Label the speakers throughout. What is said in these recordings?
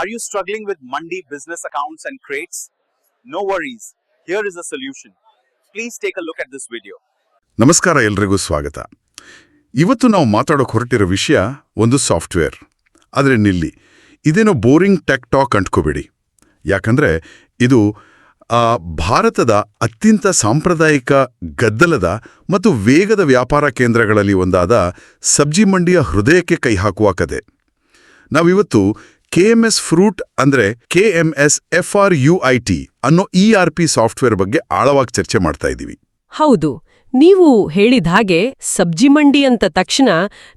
Speaker 1: Are you struggling with Mandi business accounts and crates? No worries. Here is a solution. Please take a look at this video.
Speaker 2: ನಮಸ್ಕಾರ, ಎಲ್ರಿಗೂ ಸ್ವಾಗತ ಇವತ್ತು ನಾವು ಮಾತಾಡೋಕೆ ಹೊರಟಿರೋ ವಿಷಯ ಒಂದು ಸಾಫ್ಟ್ವೇರ್ ಆದರೆ ನಿಲ್ಲಿ, ಇದೇನೋ ಬೋರಿಂಗ್ ಟೆಕ್ ಟಾಕ್ ಅಂಟ್ಕೋಬೇಡಿ ಯಾಕಂದರೆ ಇದು ಭಾರತದ ಅತ್ಯಂತ ಸಾಂಪ್ರದಾಯಿಕ ಗದ್ದಲದ ಮತ್ತು ವೇಗದ ವ್ಯಾಪಾರ ಕೇಂದ್ರಗಳಲ್ಲಿ ಒಂದಾದ ಸಬ್ಜಿ ಮಂಡಿಯ ಹೃದಯಕ್ಕೆ ಕೈ ಹಾಕುವ ಕತೆ ನಾವಿವತ್ತು ಕೆಎಂಎಸ್ ಫ್ರೂಟ್ ಅಂದ್ರೆ KMS F R U I T ಅನ್ನೋ ಇ ಆರ್ ಪಿ ಸಾಫ್ಟ್ವೇರ್ ಬಗ್ಗೆ ಆಳವಾಗಿ ಚರ್ಚೆ ಮಾಡ್ತಾ ಇದ್ದೀವಿ.
Speaker 3: ಹೌದು ನೀವು ಹೇಳಿದ ಹಾಗೆ ಸಬ್ಜಿ ಮಂಡಿ ಅಂತ ತಕ್ಷಣ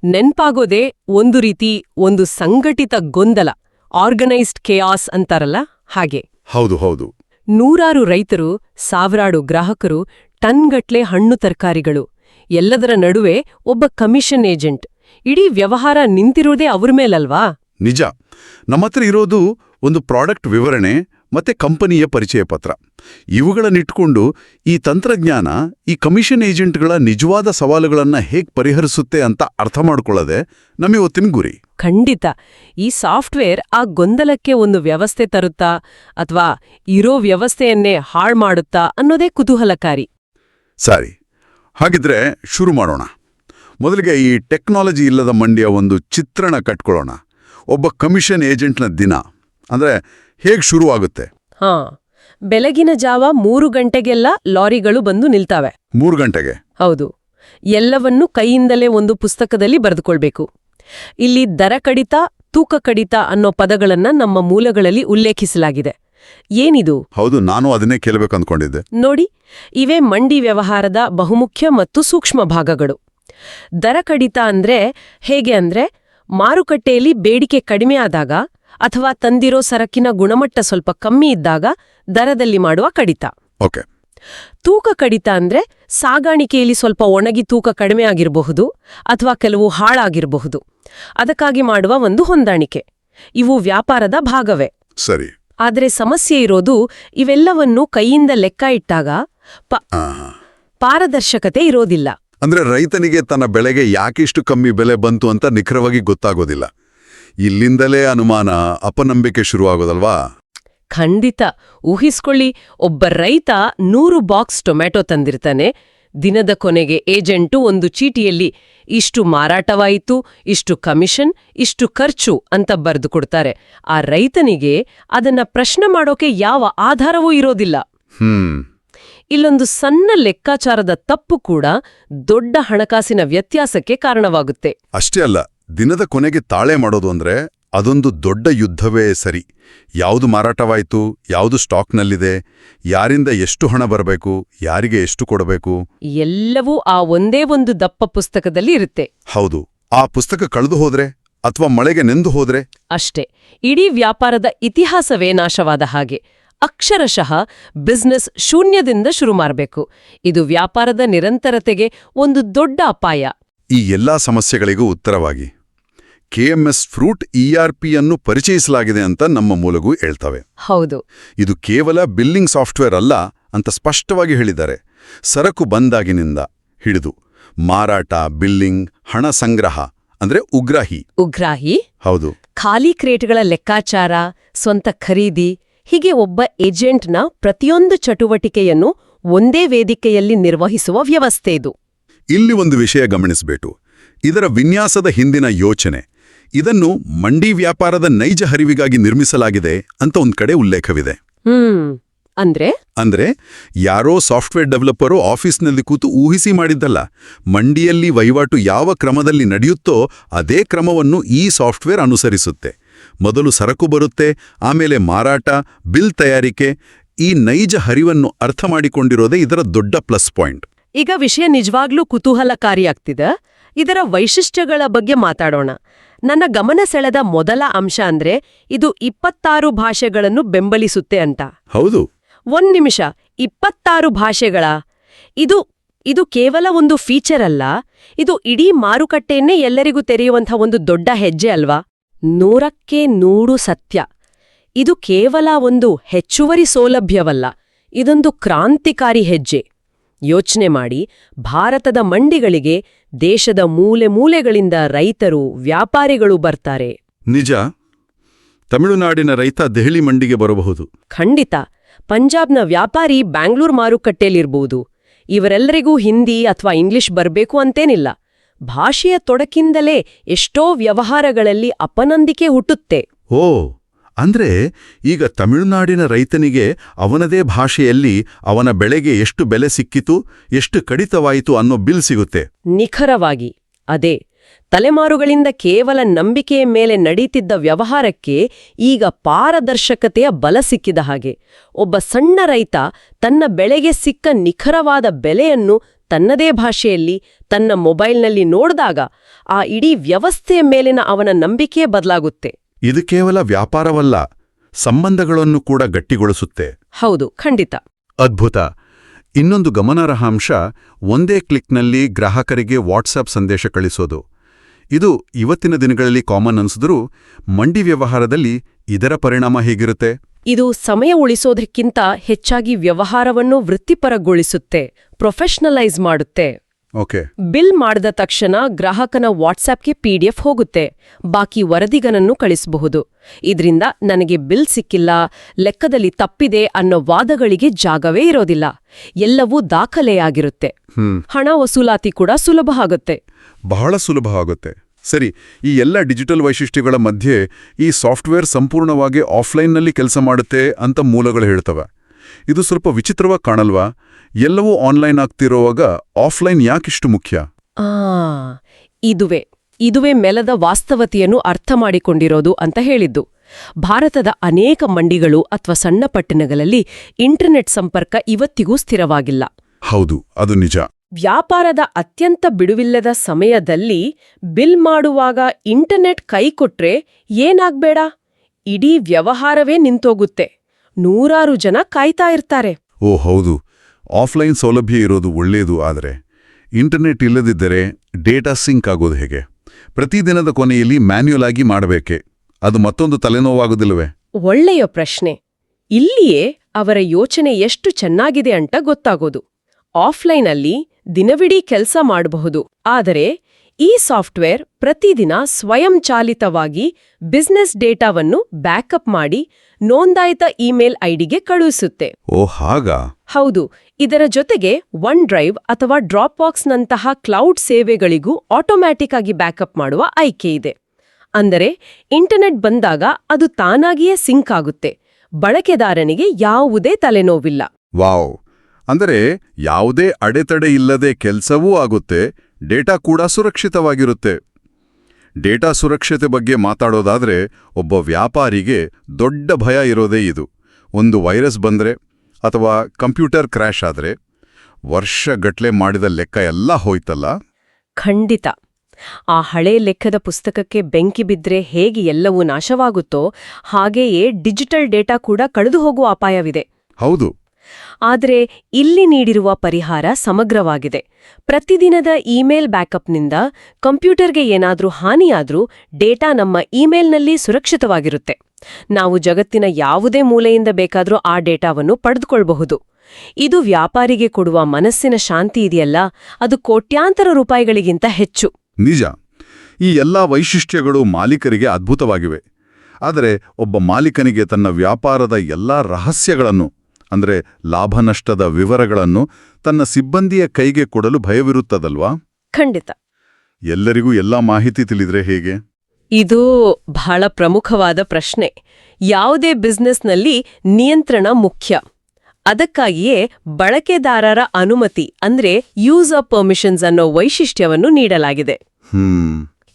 Speaker 3: ನೆನ್ಪಾಗೋದೇ ಒಂದು ರೀತಿ ಒಂದು ಸಂಘಟಿತ ಗೊಂದಲ ಆರ್ಗನೈಸ್ಡ್ ಕೆಯಾಸ್ ಅಂತಾರಲ್ಲ ಹಾಗೆ.
Speaker 2: ಹೌದು ಹೌದು.
Speaker 3: ನೂರಾರು ರೈತರು ಸಾವಿರಾರು ಗ್ರಾಹಕರು ಟನ್ಗಟ್ಲೆ ಹಣ್ಣು ತರಕಾರಿಗಳು ಎಲ್ಲದರ ನಡುವೆ ಒಬ್ಬ ಕಮಿಷನ್ ಏಜೆಂಟ್ ಇಡೀ ವ್ಯವಹಾರ ನಿಂತಿರೋದೇ ಅವ್ರ ಮೇಲಲ್ವಾ?
Speaker 2: ನಿಜ. ನಮ್ಮ ಹತ್ರ ಇರೋದು ಒಂದು ಪ್ರಾಡಕ್ಟ್ ವಿವರಣೆ ಮತ್ತೆ ಕಂಪನಿಯ ಪರಿಚಯ ಪತ್ರ. ಇವುಗಳನ್ನಿಟ್ಕೊಂಡು ಈ ತಂತ್ರಜ್ಞಾನ ಈ ಕಮಿಷನ್ ಏಜೆಂಟ್ಗಳ ನಿಜವಾದ ಸವಾಲುಗಳನ್ನು ಹೇಗೆ ಪರಿಹರಿಸುತ್ತೆ ಅಂತ ಅರ್ಥ ಮಾಡ್ಕೊಳ್ಳೋದೆ ನಮ್ಮ ಇವತ್ತಿನ ಗುರಿ.
Speaker 3: ಖಂಡಿತ. ಈ ಸಾಫ್ಟ್ವೇರ್ ಆ ಗೊಂದಲಕ್ಕೆ ಒಂದು ವ್ಯವಸ್ಥೆ ತರುತ್ತಾ ಅಥವಾ ಇರೋ ವ್ಯವಸ್ಥೆಯನ್ನೇ ಹಾಳು ಮಾಡುತ್ತಾ ಅನ್ನೋದೇ ಕುತೂಹಲಕಾರಿ.
Speaker 2: ಸರಿ. ಹಾಗಿದ್ರೆ ಶುರು ಮಾಡೋಣ. ಮೊದಲಿಗೆ ಈ ಟೆಕ್ನಾಲಜಿ ಇಲ್ಲದ ಮಂಡ್ಯ ಒಂದು ಚಿತ್ರಣ ಕಟ್ಕೊಳ್ಳೋಣ. ಒಬ್ಬ ಕಮಿಷನ್ ಏಜೆಂಟ್ನ ದಿನ. ಅಂದ್ರೆ ಹೇಗೆ ಶುರುವಾಗುತ್ತೆ?
Speaker 3: ಹಾ ಬೆಳಗಿನ ಜಾವ ಮೂರು ಗಂಟೆಗೆಲ್ಲ ಲಾರಿಗಳು ಬಂದು ನಿಲ್ತಾವೆ.
Speaker 2: ಮೂರು ಗಂಟೆಗೆ?
Speaker 3: ಹೌದು. ಎಲ್ಲವನ್ನೂ ಕೈಯಿಂದಲೇ ಒಂದು ಪುಸ್ತಕದಲ್ಲಿ ಬರೆದುಕೊಳ್ಬೇಕು. ಇಲ್ಲಿ ದರ ಕಡಿತ ತೂಕ ಕಡಿತ ಅನ್ನೋ ಪದಗಳನ್ನ ನಮ್ಮ ಮೂಲಗಳಲ್ಲಿ ಉಲ್ಲೇಖಿಸಲಾಗಿದೆ. ಏನಿದು?
Speaker 2: ಹೌದು ನಾನು ಅದನ್ನೇ ಕೇಳಬೇಕು ಅಂದ್ಕೊಂಡಿದ್ದೆ
Speaker 3: ನೋಡಿ ಇವೇ ಮಂಡಿ ವ್ಯವಹಾರದ ಬಹುಮುಖ್ಯ ಮತ್ತು ಸೂಕ್ಷ್ಮ ಭಾಗಗಳು. ದರ ಕಡಿತ ಅಂದ್ರೆ ಹೇಗೆ ಅಂದ್ರೆ ಮಾರುಕಟ್ಟೆಯಲ್ಲಿ ಬೇಡಿಕೆ ಕಡಿಮೆ ಆದಾಗ ಅಥವಾ ತಂದಿರೋ ಸರಕಿನ ಗುಣಮಟ್ಟ ಸ್ವಲ್ಪ ಕಮ್ಮಿ ಇದ್ದಾಗ ದರದಲ್ಲಿ ಮಾಡುವ ಕಡಿತ.
Speaker 2: ಓಕೆ.
Speaker 3: ತೂಕ ಕಡಿತ ಅಂದ್ರೆ ಸಾಗಾಣಿಕೆಯಲ್ಲಿ ಸ್ವಲ್ಪ ಒಣಗಿ ತೂಕ ಕಡಿಮೆ ಆಗಿರಬಹುದು ಅಥವಾ ಕೆಲವು ಹಾಳಾಗಿರಬಹುದು. ಅದಕ್ಕಾಗಿ ಮಾಡುವ ಒಂದು ಹೊಂದಾಣಿಕೆ. ಇವು ವ್ಯಾಪಾರದ ಭಾಗವೇ.
Speaker 2: ಸರಿ.
Speaker 3: ಆದರೆ ಸಮಸ್ಯೆ ಇರೋದು ಇವೆಲ್ಲವನ್ನೂ ಕೈಯಿಂದ ಲೆಕ್ಕ ಇಟ್ಟಾಗ ಪಾರದರ್ಶಕತೆ ಇರೋದಿಲ್ಲ.
Speaker 2: ಅಂದ್ರೆ ರೈತನಿಗೆ ತನ್ನ ಬೆಳೆಗೆ ಯಾಕಿಷ್ಟು ಕಮ್ಮಿ ಬೆಲೆ ಬಂತು ಅಂತ ನಿಖರವಾಗಿ ಗೊತ್ತಾಗೋದಿಲ್ಲ. ಇಲ್ಲಿಂದಲೇ ಅನುಮಾನ ಅಪನಂಬಿಕೆ ಶುರುವಾಗೋದಲ್ವಾ?
Speaker 3: ಖಂಡಿತ. ಊಹಿಸ್ಕೊಳ್ಳಿ ಒಬ್ಬ ರೈತ ನೂರು ಬಾಕ್ಸ್ ಟೊಮ್ಯಾಟೊ ತಂದಿರ್ತಾನೆ. ದಿನದ ಕೊನೆಗೆ ಏಜೆಂಟು ಒಂದು ಚೀಟಿಯಲ್ಲಿ ಇಷ್ಟು ಮಾರಾಟವಾಯಿತು ಇಷ್ಟು ಕಮಿಷನ್ ಇಷ್ಟು ಖರ್ಚು ಅಂತ ಬರೆದು ಕೊಡ್ತಾರೆ. ಆ ರೈತನಿಗೆ ಅದನ್ನ ಪ್ರಶ್ನೆ ಮಾಡೋಕೆ ಯಾವ ಆಧಾರವೂ ಇರೋದಿಲ್ಲ.
Speaker 2: ಹ್ಮ್.
Speaker 3: ಇಲ್ಲೊಂದು ಸಣ್ಣ ಲೆಕ್ಕಾಚಾರದ ತಪ್ಪು ಕೂಡ ದೊಡ್ಡ ಹಣಕಾಸಿನ ವ್ಯತ್ಯಾಸಕ್ಕೆ ಕಾರಣವಾಗುತ್ತೆ.
Speaker 2: ಅಷ್ಟೇ ಅಲ್ಲ ದಿನದ ಕೊನೆಗೆ ತಾಳೆ ಮಾಡೋದು ಅಂದ್ರೆ ಅದೊಂದು ದೊಡ್ಡ ಯುದ್ಧವೇ ಸರಿ. ಯಾವುದು ಮಾರಾಟವಾಯಿತು ಯಾವುದು ಸ್ಟಾಕ್ನಲ್ಲಿದೆ ಯಾರಿಂದ ಎಷ್ಟು ಹಣ ಬರಬೇಕು ಯಾರಿಗೆ ಎಷ್ಟು ಕೊಡಬೇಕು?
Speaker 3: ಎಲ್ಲವೂ ಆ ಒಂದೇ ಒಂದು ದಪ್ಪ ಪುಸ್ತಕದಲ್ಲಿ ಇರುತ್ತೆ.
Speaker 2: ಹೌದು ಆ ಪುಸ್ತಕ ಕಳೆದು ಹೋದ್ರೆ ಅಥವಾ ಮಳೆಗೆ ನೆಂದು ಹೋದ್ರೆ?
Speaker 3: ಅಷ್ಟೇ ಇಡೀ ವ್ಯಾಪಾರದ ಇತಿಹಾಸವೇ ನಾಶವಾದ ಹಾಗೆ. ಅಕ್ಷರಶಃ ಬಿಸ್ನೆಸ್ ಶೂನ್ಯದಿಂದ ಶುರು ಮಾಡಬೇಕು. ಇದು ವ್ಯಾಪಾರದ ನಿರಂತರತೆಗೆ ಒಂದು ದೊಡ್ಡ ಅಪಾಯ.
Speaker 2: ಈ ಎಲ್ಲಾ ಸಮಸ್ಯೆಗಳಿಗೂ ಉತ್ತರವಾಗಿ ಕೆಎಂಎಸ್ ಫ್ರೂಟ್ ಇಆರ್ಪಿಯನ್ನು ಪರಿಚಯಿಸಲಾಗಿದೆ ಅಂತ ನಮ್ಮ ಮೂಲಗೂ ಹೇಳ್ತವೆ.
Speaker 3: ಹೌದು.
Speaker 2: ಇದು ಕೇವಲ ಬಿಲ್ಲಿಂಗ್ ಸಾಫ್ಟ್ವೇರ್ ಅಲ್ಲ ಅಂತ ಸ್ಪಷ್ಟವಾಗಿ ಹೇಳಿದ್ದಾರೆ. ಸರಕು ಬಂದಾಗಿನಿಂದ ಹಿಡಿದು ಮಾರಾಟ ಬಿಲ್ಲಿಂಗ್ ಹಣ ಸಂಗ್ರಹ ಅಂದ್ರೆ ಉಗ್ರಾಹಿ.
Speaker 3: ಉಗ್ರಾಹಿ?
Speaker 2: ಹೌದು.
Speaker 3: ಖಾಲಿ ಕ್ರೇಟ್ಗಳ ಲೆಕ್ಕಾಚಾರ ಸ್ವಂತ ಖರೀದಿ ಹೀಗೆ ಒಬ್ಬ ಏಜೆಂಟ್ನ ಪ್ರತಿಯೊಂದು ಚಟುವಟಿಕೆಯನ್ನು ಒಂದೇ ವೇದಿಕೆಯಲ್ಲಿ ನಿರ್ವಹಿಸುವ ವ್ಯವಸ್ಥೆ ಇದು.
Speaker 2: ಇಲ್ಲಿ ಒಂದು ವಿಷಯ ಗಮನಿಸಬೇಕು. ಇದರ ವಿನ್ಯಾಸದ ಹಿಂದಿನ ಯೋಚನೆ ಇದನ್ನು ಮಂಡಿ ವ್ಯಾಪಾರದ ನೈಜ ಹರಿವಿಗಾಗಿ ನಿರ್ಮಿಸಲಾಗಿದೆ ಅಂತ ಒಂದ್ ಕಡೆ ಉಲ್ಲೇಖವಿದೆ.
Speaker 3: ಹ್ಮ್ ಅಂದ್ರೆ?
Speaker 2: ಅಂದ್ರೆ ಯಾರೋ ಸಾಫ್ಟ್ವೇರ್ ಡೆವಲಪರು ಆಫೀಸ್ನಲ್ಲಿ ಕೂತು ಊಹಿಸಿ ಮಾಡಿದ್ದಲ್ಲ ಮಂಡಿಯಲ್ಲಿ ವಹಿವಾಟು ಯಾವ ಕ್ರಮದಲ್ಲಿ ನಡೆಯುತ್ತೋ ಅದೇ ಕ್ರಮವನ್ನು ಈ ಸಾಫ್ಟ್ವೇರ್ ಅನುಸರಿಸುತ್ತೆ. ಮೊದಲು ಸರಕು ಬರುತ್ತೆ ಆಮೇಲೆ ಮಾರಾಟ ಬಿಲ್ ತಯಾರಿಕೆ ಈ ನೈಜ ಹರಿವನ್ನು ಅರ್ಥ ಮಾಡಿಕೊಂಡಿರೋದೇ ಇದರ ದೊಡ್ಡ ಪ್ಲಸ್ ಪಾಯಿಂಟ್.
Speaker 3: ಈಗ ವಿಷಯ ನಿಜವಾಗ್ಲೂ ಕುತೂಹಲಕಾರಿಯಾಗ್ತಿದೆ. ಇದರ ವೈಶಿಷ್ಟ್ಯಗಳ ಬಗ್ಗೆ ಮಾತಾಡೋಣ. ನನ್ನ ಗಮನ ಸೆಳೆದ ಮೊದಲ ಅಂಶ ಅಂದ್ರೆ ಇದು ಇಪ್ಪತ್ತಾರು ಭಾಷೆಗಳನ್ನು ಬೆಂಬಲಿಸುತ್ತೆ ಅಂತ.
Speaker 2: ಹೌದು.
Speaker 3: ಒಂದ್ ನಿಮಿಷ ಇಪ್ಪತ್ತಾರು ಭಾಷೆಗಳ. ಇದು ಇದು ಕೇವಲ ಒಂದು ಫೀಚರ್ ಅಲ್ಲ ಇದು ಇಡೀ ಮಾರುಕಟ್ಟೆಯನ್ನೇ ಎಲ್ಲರಿಗೂ ತೆರೆಯುವಂಥ ಒಂದು ದೊಡ್ಡ ಹೆಜ್ಜೆ ಅಲ್ವಾ? ನೂರಕ್ಕೆ ನೂರು ಸತ್ಯ. ಇದು ಕೇವಲ ಒಂದು ಹೆಚ್ಚುವರಿ ಸೌಲಭ್ಯವಲ್ಲ ಇದೊಂದು ಕ್ರಾಂತಿಕಾರಿ ಹೆಜ್ಜೆ. ಯೋಚನೆ ಮಾಡಿ ಭಾರತದ ಮಂಡಿಗಳಿಗೆ ದೇಶದ ಮೂಲೆ ಮೂಲೆಗಳಿಂದ ರೈತರು ವ್ಯಾಪಾರಿಗಳು ಬರ್ತಾರೆ.
Speaker 2: ನಿಜ ತಮಿಳುನಾಡಿನ ರೈತ ದೆಹಲಿ ಮಂಡಿಗೆ ಬರಬಹುದು.
Speaker 3: ಖಂಡಿತ ಪಂಜಾಬ್ನ ವ್ಯಾಪಾರಿ ಬ್ಯಾಂಗ್ಳೂರ್ ಮಾರುಕಟ್ಟೆಯಲ್ಲಿರ್ಬಹುದು ಇವರೆಲ್ಲರಿಗೂ ಹಿಂದಿ ಅಥವಾ ಇಂಗ್ಲಿಷ್ ಬರಬೇಕು ಅಂತೇನಿಲ್ಲ. ಭಾಷೆಯ ತೊಡಕಿಂದಲೇ ಎಷ್ಟೋ ವ್ಯವಹಾರಗಳಲ್ಲಿ ಅಪನಂದಿಕೆ ಹುಟ್ಟುತ್ತೆ.
Speaker 2: ಓ ಅಂದ್ರೆ ಈಗ ತಮಿಳುನಾಡಿನ ರೈತನಿಗೆ ಅವನದೇ ಭಾಷೆಯಲ್ಲಿ ಅವನ ಬೆಳೆಗೆ ಎಷ್ಟು ಬೆಲೆ ಸಿಕ್ಕಿತು ಎಷ್ಟು ಕಡಿತವಾಯಿತು ಅನ್ನೋ ಬಿಲ್ ಸಿಗುತ್ತೆ.
Speaker 3: ನಿಖರವಾಗಿ ಅದೇ ತಲೆಮಾರುಗಳಿಂದ ಕೇವಲ ನಂಬಿಕೆಯ ಮೇಲೆ ನಡೀತಿದ್ದ ವ್ಯವಹಾರಕ್ಕೆ ಈಗ ಪಾರದರ್ಶಕತೆಯ ಬಲ ಸಿಕ್ಕಿದ ಹಾಗೆ. ಒಬ್ಬ ಸಣ್ಣ ರೈತ ತನ್ನ ಬೆಳೆಗೆ ಸಿಕ್ಕ ನಿಖರವಾದ ಬೆಲೆಯನ್ನು ತನ್ನದೇ ಭಾಷೆಯಲ್ಲಿ ತನ್ನ ಮೊಬೈಲ್ನಲ್ಲಿ ನೋಡಿದಾಗ ಆ ಇಡೀ ವ್ಯವಸ್ಥೆಯ ಮೇಲಿನ ಅವನ ನಂಬಿಕೆ ಬದಲಾಗುತ್ತೆ.
Speaker 2: ಇದು ಕೇವಲ ವ್ಯಾಪಾರವಲ್ಲ ಸಂಬಂಧಗಳನ್ನು ಕೂಡ ಗಟ್ಟಿಗೊಳಿಸುತ್ತೆ.
Speaker 3: ಹೌದು ಖಂಡಿತ.
Speaker 2: ಅದ್ಭುತ. ಇನ್ನೊಂದು ಗಮನಾರ್ಹ ಅಂಶ ಒಂದೇ ಕ್ಲಿಕ್ನಲ್ಲಿ ಗ್ರಾಹಕರಿಗೆ ವಾಟ್ಸಾಪ್ ಸಂದೇಶ ಕಳಿಸೋದು. ಇದು ಇವತ್ತಿನ ದಿನಗಳಲ್ಲಿ ಕಾಮನ್ ಅನ್ಸಿದ್ರೂ ಮಂಡಿ ವ್ಯವಹಾರದಲ್ಲಿ ಇದರ ಪರಿಣಾಮ ಹೇಗಿರುತ್ತೆ?
Speaker 3: ಇದು ಸಮಯ ಉಳಿಸೋದಕ್ಕಿಂತ ಹೆಚ್ಚಾಗಿ ವ್ಯವಹಾರವನ್ನು ವೃತ್ತಿಪರಗೊಳಿಸುತ್ತೆ. ಪ್ರೊಫೆಷನಲೈಸ್ ಮಾಡುತ್ತೆ.
Speaker 2: ಓಕೆ.
Speaker 3: ಬಿಲ್ ಮಾಡಿದ ತಕ್ಷಣ ಗ್ರಾಹಕನ ವಾಟ್ಸ್ಆಪ್ಗೆ ಪಿಡಿಎಫ್ ಹೋಗುತ್ತೆ. ಬಾಕಿ ವರದಿಗನನ್ನು ಕಳಿಸಬಹುದು. ಇದರಿಂದ ನನಗೆ ಬಿಲ್ ಸಿಕ್ಕಿಲ್ಲ ಲೆಕ್ಕದಲ್ಲಿ ತಪ್ಪಿದೆ ಅನ್ನೋ ವಾದಗಳಿಗೆ ಜಾಗವೇ ಇರೋದಿಲ್ಲ. ಎಲ್ಲವೂ ದಾಖಲೆಯಾಗಿರುತ್ತೆ ಹಣ ವಸೂಲಾತಿ ಕೂಡ ಸುಲಭ ಆಗುತ್ತೆ.
Speaker 2: ಬಹಳ ಸುಲಭ ಆಗುತ್ತೆ. ಸರಿ ಈ ಎಲ್ಲ ಡಿಜಿಟಲ್ ವೈಶಿಷ್ಟ್ಯಗಳ ಮಧ್ಯೆ ಈ ಸಾಫ್ಟ್ವೇರ್ ಸಂಪೂರ್ಣವಾಗಿ ಆಫ್ಲೈನ್ನಲ್ಲಿ ಕೆಲಸ ಮಾಡುತ್ತೆ ಅಂತ ಮೂಲಗಳು ಹೇಳ್ತವೆ. ಇದು ಸ್ವಲ್ಪ ವಿಚಿತ್ರವಾಗಿ ಕಾಣಲ್ವಾ? ಎಲ್ಲವೂ ಆನ್ಲೈನ್ ಆಗ್ತಿರೋವಾಗ ಆಫ್ಲೈನ್ ಯಾಕಿಷ್ಟು ಮುಖ್ಯ?
Speaker 3: ಆ ಇದುವೆ ಇದುವೆ ಮೆಲದ ವಾಸ್ತವತೆಯನ್ನು ಅರ್ಥ ಮಾಡಿಕೊಂಡಿರೋದು ಅಂತ ಹೇಳಿದ್ದು. ಭಾರತದ ಅನೇಕ ಮಂಡಿಗಳು ಅಥವಾ ಸಣ್ಣ ಪಟ್ಟಣಗಳಲ್ಲಿ ಇಂಟರ್ನೆಟ್ ಸಂಪರ್ಕ ಇವತ್ತಿಗೂ ಸ್ಥಿರವಾಗಿಲ್ಲ.
Speaker 2: ಹೌದು ಅದು ನಿಜ.
Speaker 3: ವ್ಯಾಪಾರದ ಅತ್ಯಂತ ಬಿಡುವಿಲ್ಲದ ಸಮಯದಲ್ಲಿ ಬಿಲ್ ಮಾಡುವಾಗ ಇಂಟರ್ನೆಟ್ ಕೈಕೊಟ್ರೆ ಏನಾಗ್ಬೇಡ? ಇಡೀ ವ್ಯವಹಾರವೇ ನಿಂತೋಗುತ್ತೆ. ನೂರಾರು ಜನ ಕಾಯ್ತಾ ಇರ್ತಾರೆ.
Speaker 2: ಓ ಹೌದು. ಆಫ್ಲೈನ್ ಸೌಲಭ್ಯ ಇರೋದು ಒಳ್ಳೆಯದು ಆದರೆ ಇಂಟರ್ನೆಟ್ ಇಲ್ಲದಿದ್ದರೆ ಡೇಟಾ ಸಿಂಕ್ ಆಗೋದು ಹೇಗೆ? ಪ್ರತಿದಿನದ ಕೊನೆಯಲ್ಲಿ ಮ್ಯಾನ್ಯುಯಲ್ ಆಗಿ ಮಾಡಬೇಕೆ? ಅದು ಮತ್ತೊಂದು ತಲೆನೋವಾಗುದಿಲ್ಲವೆ?
Speaker 3: ಒಳ್ಳೆಯ ಪ್ರಶ್ನೆ. ಇಲ್ಲಿಯೇ ಅವರ ಯೋಚನೆ ಎಷ್ಟು ಚೆನ್ನಾಗಿದೆ ಅಂತ ಗೊತ್ತಾಗೋದು. ಆಫ್ಲೈನಲ್ಲಿ ದಿನವಿಡೀ ಕೆಲಸ ಮಾಡಬಹುದು. ಆದರೆ ಈ ಸಾಫ್ಟ್ವೇರ್ ಪ್ರತಿದಿನ ಸ್ವಯಂಚಾಲಿತವಾಗಿ ಬಿಸ್ನೆಸ್ ಡೇಟಾವನ್ನು ಬ್ಯಾಕಪ್ ಮಾಡಿ ನೋಂದಾಯಿತ ಇಮೇಲ್ ಐಡಿಗೆ ಕಳುಹಿಸುತ್ತೆ.
Speaker 2: ಓ ಹಾಗಾ?
Speaker 3: ಹೌದು ಇದರ ಜೊತೆಗೆ ಒನ್ ಡ್ರೈವ್ ಅಥವಾ ಡ್ರಾಪ್ ಬಾಕ್ಸ್ನಂತಹ ಕ್ಲೌಡ್ ಸೇವೆಗಳಿಗೂ ಆಟೋಮ್ಯಾಟಿಕ್ ಆಗಿ ಬ್ಯಾಕಪ್ ಮಾಡುವ ಆಯ್ಕೆ ಇದೆ. ಅಂದರೆ ಇಂಟರ್ನೆಟ್ ಬಂದಾಗ ಅದು ತಾನಾಗಿಯೇ ಸಿಂಕ್ ಆಗುತ್ತೆ. ಬಳಕೆದಾರನಿಗೆ ಯಾವುದೇ ತಲೆನೋವಿಲ್ಲ.
Speaker 2: ವಾವ್! ಅಂದರೆ ಯಾವುದೇ ಅಡೆತಡೆ ಇಲ್ಲದೆ ಕೆಲಸವೂ ಆಗುತ್ತೆ ಡೇಟಾ ಕೂಡ ಸುರಕ್ಷಿತವಾಗಿರುತ್ತೆ. ಡೇಟಾ ಸುರಕ್ಷತೆ ಬಗ್ಗೆ ಮಾತಾಡೋದಾದ್ರೆ ಒಬ್ಬ ವ್ಯಾಪಾರಿಗೆ ದೊಡ್ಡ ಭಯ ಇರೋದೇ ಇದು. ಒಂದು ವೈರಸ್ ಬಂದ್ರೆ ಅಥವಾ ಕಂಪ್ಯೂಟರ್ ಕ್ರ್ಯಾಶ್ ಆದ್ರೆ ವರ್ಷಗಟ್ಲೆ ಮಾಡಿದ ಲೆಕ್ಕ ಎಲ್ಲ ಹೋಯ್ತಲ್ಲ?
Speaker 3: ಖಂಡಿತ. ಆ ಹಳೆ ಲೆಕ್ಕದ ಪುಸ್ತಕಕ್ಕೆ ಬೆಂಕಿ ಬಿದ್ರೆ ಹೇಗೆ ಎಲ್ಲವೂ ನಾಶವಾಗುತ್ತೋ ಹಾಗೆಯೇ ಡಿಜಿಟಲ್ ಡೇಟಾ ಕೂಡ ಕಳೆದು ಹೋಗುವ ಅಪಾಯವಿದೆ.
Speaker 2: ಹೌದು.
Speaker 3: ಆದರೆ ಇಲ್ಲಿ ನೀಡಿರುವ ಪರಿಹಾರ ಸಮಗ್ರವಾಗಿದೆ. ಪ್ರತಿದಿನದ ಇಮೇಲ್ ಬ್ಯಾಕಪ್ನಿಂದ ಕಂಪ್ಯೂಟರ್ಗೆ ಏನಾದರೂ ಹಾನಿಯಾದರೂ ಡೇಟಾ ನಮ್ಮ ಇಮೇಲ್ನಲ್ಲಿ ಸುರಕ್ಷಿತವಾಗಿರುತ್ತೆ. ನಾವು ಜಗತ್ತಿನ ಯಾವುದೇ ಮೂಲೆಯಿಂದ ಬೇಕಾದರೂ ಆ ಡೇಟಾವನ್ನು ಪಡೆದುಕೊಳ್ಬಹುದು. ಇದು ವ್ಯಾಪಾರಿಗೆ ಕೊಡುವ ಮನಸ್ಸಿನ ಶಾಂತಿ ಇದೆಯಲ್ಲ, ಅದು ಕೋಟ್ಯಾಂತರ ರೂಪಾಯಿಗಳಿಗಿಂತ ಹೆಚ್ಚು.
Speaker 2: ನಿಜ. ಈ ಎಲ್ಲ ವೈಶಿಷ್ಟ್ಯಗಳು ಮಾಲೀಕರಿಗೆ ಅದ್ಭುತವಾಗಿವೆ. ಆದರೆ ಒಬ್ಬ ಮಾಲೀಕನಿಗೆ ತನ್ನ ವ್ಯಾಪಾರದ ಎಲ್ಲಾ ರಹಸ್ಯಗಳನ್ನು ಅಂದರೆ ಲಾಭನಷ್ಟದ ವಿವರಗಳನ್ನು ತನ್ನ ಸಿಬ್ಬಂದಿಯ ಕೈಗೆ ಕೊಡಲು ಭಯವಿರುತ್ತದಲ್ವಾ?
Speaker 3: ಖಂಡಿತ.
Speaker 2: ಎಲ್ಲರಿಗೂ ಎಲ್ಲಾ ಮಾಹಿತಿ ತಿಳಿದ್ರೆ ಹೇಗೆ?
Speaker 3: ಇದು ಬಹಳ ಪ್ರಮುಖವಾದ ಪ್ರಶ್ನೆ. ಯಾವುದೇ ಬಿಸ್ನೆಸ್ನಲ್ಲಿ ನಿಯಂತ್ರಣ ಮುಖ್ಯ. ಅದಕ್ಕಾಗಿಯೇ ಬಳಕೆದಾರರ ಅನುಮತಿ ಅಂದ್ರೆ ಯೂಸರ್ ಪರ್ಮಿಷನ್ಸ್ ಅನ್ನೋ ವೈಶಿಷ್ಟ್ಯವನ್ನು ನೀಡಲಾಗಿದೆ.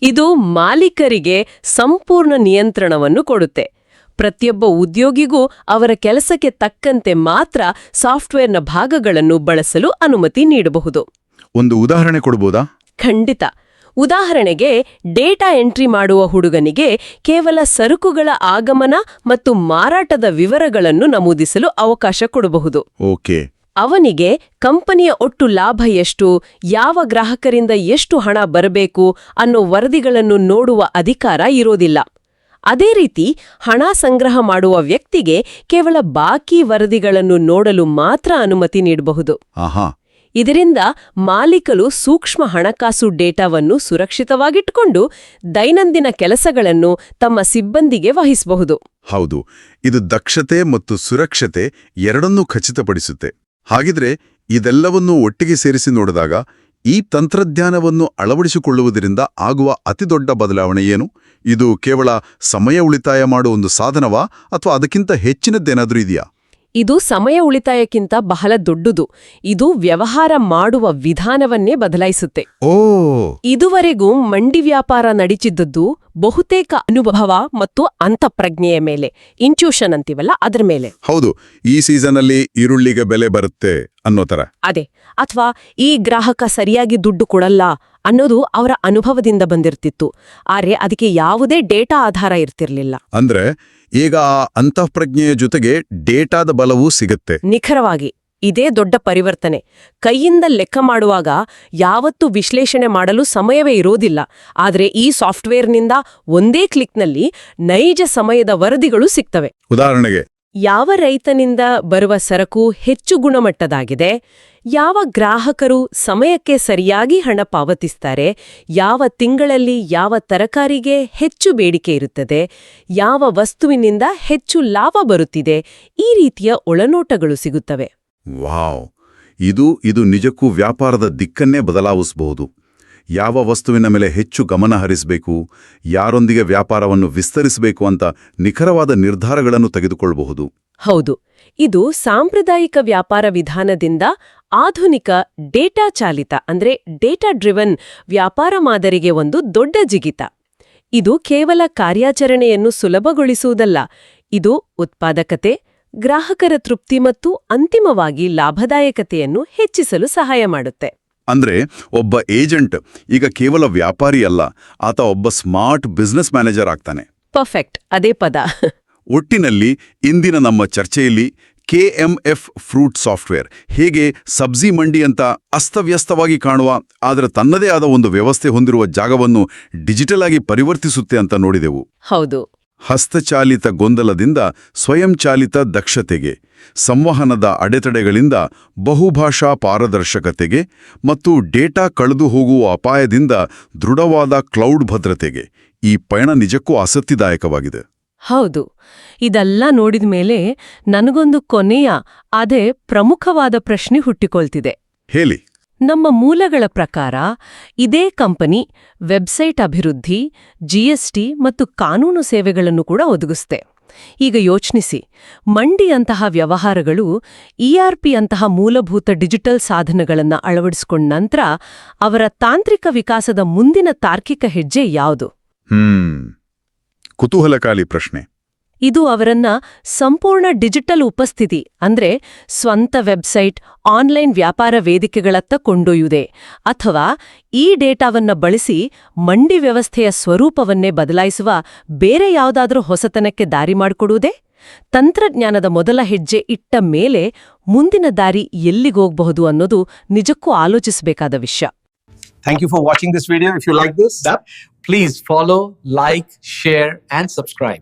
Speaker 3: ಇದು ಮಾಲೀಕರಿಗೆ ಸಂಪೂರ್ಣ ನಿಯಂತ್ರಣವನ್ನು ಕೊಡುತ್ತೆ. ಪ್ರತಿಯೊಬ್ಬ ಉದ್ಯೋಗಿಗೂ ಅವರ ಕೆಲಸಕ್ಕೆ ತಕ್ಕಂತೆ ಮಾತ್ರ ಸಾಫ್ಟ್ವೇರ್ನ ಭಾಗಗಳನ್ನು ಬಳಸಲು ಅನುಮತಿ ನೀಡಬಹುದು.
Speaker 2: ಒಂದು ಉದಾಹರಣೆ ಕೊಡಬಹುದಾ
Speaker 3: ಖಂಡಿತ. ಉದಾಹರಣೆಗೆ ಡೇಟಾ ಎಂಟ್ರಿ ಮಾಡುವ ಹುಡುಗನಿಗೆ ಕೇವಲ ಸರಕುಗಳ ಆಗಮನ ಮತ್ತು ಮಾರಾಟದ ವಿವರಗಳನ್ನು ನಮೂದಿಸಲು ಅವಕಾಶ ಕೊಡಬಹುದು.
Speaker 2: ಓಕೆ.
Speaker 3: ಅವನಿಗೆ ಕಂಪನಿಯ ಒಟ್ಟು ಲಾಭ ಎಷ್ಟು ಯಾವ ಗ್ರಾಹಕರಿಂದ ಎಷ್ಟು ಹಣ ಬರಬೇಕು ಅನ್ನೋ ವರದಿಗಳನ್ನು ನೋಡುವ ಅಧಿಕಾರ ಇರೋದಿಲ್ಲ. ಅದೇ ರೀತಿ ಹಣ ಸಂಗ್ರಹ ಮಾಡುವ ವ್ಯಕ್ತಿಗೆ ಕೇವಲ ಬಾಕಿ ವರದಿಗಳನ್ನು ನೋಡಲು ಮಾತ್ರ ಅನುಮತಿ ನೀಡಬಹುದು.
Speaker 2: ಆಹಾ.
Speaker 3: ಇದರಿಂದ ಮಾಲೀಕರು ಸೂಕ್ಷ್ಮ ಹಣಕಾಸು ಡೇಟಾವನ್ನು ಸುರಕ್ಷಿತವಾಗಿಟ್ಟುಕೊಂಡು ದೈನಂದಿನ ಕೆಲಸಗಳನ್ನು ತಮ್ಮ ಸಿಬ್ಬಂದಿಗೆ ವಹಿಸಬಹುದು.
Speaker 2: ಹೌದು ಇದು ದಕ್ಷತೆ ಮತ್ತು ಸುರಕ್ಷತೆ ಎರಡನ್ನೂ ಖಚಿತಪಡಿಸುತ್ತೆ. ಹಾಗಿದ್ರೆ ಇದೆಲ್ಲವನ್ನೂ ಒಟ್ಟಿಗೆ ಸೇರಿಸಿ ನೋಡಿದಾಗ ಈ ತಂತ್ರಜ್ಞಾನವನ್ನು ಅಳವಡಿಸಿಕೊಳ್ಳುವುದರಿಂದ ಆಗುವ ಅತಿದೊಡ್ಡ ಬದಲಾವಣೆ ಏನು? ಇದು ಕೇವಲ ಸಮಯ ಉಳಿತಾಯ ಮಾಡುವ ಒಂದು ಸಾಧನವಾ ಅಥವಾ ಅದಕ್ಕಿಂತ ಹೆಚ್ಚಿನದ್ದೇನಾದರೂ ಇದೆಯಾ?
Speaker 3: ಇದು ಸಮಯ ಉಳಿತಾಯಕ್ಕಿಂತ ಬಹಳ ದೊಡ್ಡದು. ಇದು ವ್ಯವಹಾರ ಮಾಡುವ ವಿಧಾನವನ್ನೇ ಬದಲಾಯಿಸುತ್ತೆ.
Speaker 2: ಓ.
Speaker 3: ಇದುವರೆಗೂ ಮಂಡಿ ವ್ಯಾಪಾರ ನಡೀತಿದ್ದದ್ದು ಬಹುತೇಕ ಅನುಭವ ಮತ್ತು ಅಂತಪ್ರಜ್ಞೆಯ ಮೇಲೆ. ಇಂಟ್ಯೂಷನ್ ಅಂತೀವಲ್ಲ ಅದರ ಮೇಲೆ.
Speaker 2: ಹೌದು ಈ ಸೀಸನ್ ಅಲ್ಲಿ ಈರುಳ್ಳಿಗೆ ಬೆಲೆ ಬರುತ್ತೆ ಅನ್ನೋ ತರ
Speaker 3: ಅದೇ ಅಥವಾ ಈ ಗ್ರಾಹಕ ಸರಿಯಾಗಿ ದುಡ್ಡು ಕೊಡಲ್ಲ ಅನ್ನೋದು ಅವರ ಅನುಭವದಿಂದ ಬಂದಿರ್ತಿತ್ತು. ಆದರೆ ಅದಕ್ಕೆ ಯಾವುದೇ ಡೇಟಾ ಆಧಾರ ಇರ್ತಿರ್ಲಿಲ್ಲ.
Speaker 2: ಅಂದ್ರೆ ಈಗ ಆ ಅಂತಃಪ್ರಜ್ಞೆಯ ಜೊತೆಗೆ ಡೇಟಾದ ಬಲವೂ ಸಿಗುತ್ತೆ.
Speaker 3: ನಿಖರವಾಗಿ ಇದೇ ದೊಡ್ಡ ಪರಿವರ್ತನೆ. ಕೈಯಿಂದ ಲೆಕ್ಕ ಮಾಡುವಾಗ ಯಾವತ್ತೂ ವಿಶ್ಲೇಷಣೆ ಮಾಡಲು ಸಮಯವೇ ಇರೋದಿಲ್ಲ. ಆದರೆ ಈ ಸಾಫ್ಟ್ವೇರ್ನಿಂದ ಒಂದೇ ಕ್ಲಿಕ್ನಲ್ಲಿ ನೈಜ ಸಮಯದ ವರದಿಗಳು ಸಿಗ್ತವೆ.
Speaker 2: ಉದಾಹರಣೆಗೆ
Speaker 3: ಯಾವ ರೈತನಿಂದ ಬರುವ ಸರಕು ಹೆಚ್ಚು ಗುಣಮಟ್ಟದಾಗಿದೆ, ಯಾವ ಗ್ರಾಹಕರು ಸಮಯಕ್ಕೆ ಸರಿಯಾಗಿ ಹಣ ಪಾವತಿಸ್ತಾರೆ, ಯಾವ ತಿಂಗಳಲ್ಲಿ ಯಾವ ತರಕಾರಿಗೆ ಹೆಚ್ಚು ಬೇಡಿಕೆ ಇರುತ್ತದೆ, ಯಾವ ವಸ್ತುವಿನಿಂದ ಹೆಚ್ಚು ಲಾಭ ಬರುತ್ತಿದೆ, ಈ ರೀತಿಯ ಒಳನೋಟಗಳು ಸಿಗುತ್ತವೆ.
Speaker 2: ವಾವ್! ಇದು ಇದು ನಿಜಕ್ಕೂ ವ್ಯಾಪಾರದ ದಿಕ್ಕನ್ನೇ ಬದಲಾಯಿಸಬಹುದು ಯಾವ ವಸ್ತುವಿನ ಮೇಲೆ ಹೆಚ್ಚು ಗಮನ ಹರಿಸಬೇಕು, ಯಾರೊಂದಿಗೆ ವ್ಯಾಪಾರವನ್ನು ವಿಸ್ತರಿಸಬೇಕು ಅಂತ ನಿಖರವಾದ ನಿರ್ಧಾರಗಳನ್ನು ತೆಗೆದುಕೊಳ್ಳಬಹುದು.
Speaker 3: ಹೌದು. ಇದು ಸಾಂಪ್ರದಾಯಿಕ ವ್ಯಾಪಾರ ವಿಧಾನದಿಂದ ಆಧುನಿಕ ಡೇಟಾ ಚಾಲಿತ, ಅಂದ್ರೆ ಡೇಟಾ ಡ್ರಿವನ್ ವ್ಯಾಪಾರ ಮಾದರಿಗೆ ಒಂದು ದೊಡ್ಡ ಜಿಗಿತ. ಇದು ಕೇವಲ ಕಾರ್ಯಾಚರಣೆಯನ್ನು ಸುಲಭಗೊಳಿಸುವುದಲ್ಲ, ಇದು ಉತ್ಪಾದಕತೆ, ಗ್ರಾಹಕರ ತೃಪ್ತಿ ಮತ್ತು ಅಂತಿಮವಾಗಿ ಲಾಭದಾಯಕತೆಯನ್ನು ಹೆಚ್ಚಿಸಲು ಸಹಾಯ ಮಾಡುತ್ತೆ.
Speaker 2: ಅಂದ್ರೆ ಒಬ್ಬ ಏಜೆಂಟ್ ಈಗ ಕೇವಲ ವ್ಯಾಪಾರಿ ಅಲ್ಲ ಆತ ಒಬ್ಬ ಸ್ಮಾರ್ಟ್ ಬಿಸ್ನೆಸ್ ಮ್ಯಾನೇಜರ್ ಆಗ್ತಾನೆ.
Speaker 3: ಪರ್ಫೆಕ್ಟ್. ಅದೇ ಪದ.
Speaker 2: ಒಟ್ಟಿನಲ್ಲಿ ಇಂದಿನ ನಮ್ಮ ಚರ್ಚೆಯಲ್ಲಿ K M F fruit software ಹೇಗೆ ಸಬ್ಜಿ ಮಂಡಿ ಅಂತ ಅಸ್ತವ್ಯಸ್ತವಾಗಿ ಕಾಣುವ ಆದರೆ ತನ್ನದೇ ಆದ ಒಂದು ವ್ಯವಸ್ಥೆ ಹೊಂದಿರುವ ಜಾಗವನ್ನು ಡಿಜಿಟಲ್ ಆಗಿ ಪರಿವರ್ತಿಸುತ್ತೆ ಅಂತ ನೋಡಿದೆವು.
Speaker 3: ಹೌದು.
Speaker 2: ಹಸ್ತಚಾಲಿತ ಗೊಂದಲದಿಂದ ಸ್ವಯಂಚಾಲಿತ ದಕ್ಷತೆಗೆ ಸಂವಹನದ ಅಡೆತಡೆಗಳಿಂದ ಬಹುಭಾಷಾ ಪಾರದರ್ಶಕತೆಗೆ ಮತ್ತು ಡೇಟಾ ಕಳೆದು ಹೋಗುವ ಅಪಾಯದಿಂದ ದೃಢವಾದ ಕ್ಲೌಡ್ ಭದ್ರತೆಗೆ ಈ ಪಯಣ ನಿಜಕ್ಕೂ ಆಸಕ್ತಿದಾಯಕವಾಗಿದೆ.
Speaker 3: ಹೌದು. ಇದೆಲ್ಲ ನೋಡಿದ ಮೇಲೆ ನನಗೊಂದು ಕೊನೆಯ ಅದೇ ಪ್ರಮುಖವಾದ ಪ್ರಶ್ನೆ ಹುಟ್ಟಿಕೊಳ್ತಿದೆ.
Speaker 2: ಹೇಳಿ.
Speaker 3: ನಮ್ಮ ಮೂಲಗಳ ಪ್ರಕಾರ ಇದೇ ಕಂಪನಿ, ವೆಬ್ಸೈಟ್ ಅಭಿವೃದ್ಧಿ ಜಿಎಸ್ಟಿ ಮತ್ತು ಕಾನೂನು ಸೇವೆಗಳನ್ನು ಕೂಡ ಒದಗಿಸುತ್ತೆ. ಈಗ ಯೋಚನಿಸಿ ಮಂಡಿಯಂತಹ ವ್ಯವಹಾರಗಳು ಇಆರ್ಪಿಯಂತಹ ಮೂಲಭೂತ ಡಿಜಿಟಲ್ ಸಾಧನಗಳನ್ನು ಅಳವಡಿಸಿಕೊಂಡ ನಂತರ ಅವರ ತಾಂತ್ರಿಕ ವಿಕಾಸದ ಮುಂದಿನ ತಾರ್ಕಿಕ ಹೆಜ್ಜೆ ಯಾವುದು?
Speaker 2: ಹ್ಮ್. ಕುತೂಹಲಕಾಲಿ ಪ್ರಶ್ನೆ.
Speaker 3: ಇದು ಅವರನ್ನ ಸಂಪೂರ್ಣ ಡಿಜಿಟಲ್ ಉಪಸ್ಥಿತಿ ಅಂದ್ರೆ ಸ್ವಂತ ವೆಬ್ಸೈಟ್ ಆನ್ಲೈನ್ ವ್ಯಾಪಾರ ವೇದಿಕೆಗಳತ್ತ ಕೊಂಡೊಯ್ಯುವುದೇ ಅಥವಾ ಈ ಡೇಟಾವನ್ನ ಬಳಸಿ ಮಂಡಿ ವ್ಯವಸ್ಥೆಯ ಸ್ವರೂಪವನ್ನೇ ಬದಲಾಯಿಸುವ ಬೇರೆ ಯಾವುದಾದರೂ ಹೊಸತನಕ್ಕೆ ದಾರಿ ಮಾಡಿಕೊಡುವುದೇ ತಂತ್ರಜ್ಞಾನದ ಮೊದಲ ಹೆಜ್ಜೆ ಇಟ್ಟ ಮೇಲೆ ಮುಂದಿನ ದಾರಿ ಎಲ್ಲಿಗೋಗಬಹುದು ಅನ್ನೋದು ನಿಜಕ್ಕೂ ಆಲೋಚಿಸಬೇಕಾದ ವಿಷಯ
Speaker 4: Thank you for watching this video. If you like this, please follow, like, share, and subscribe.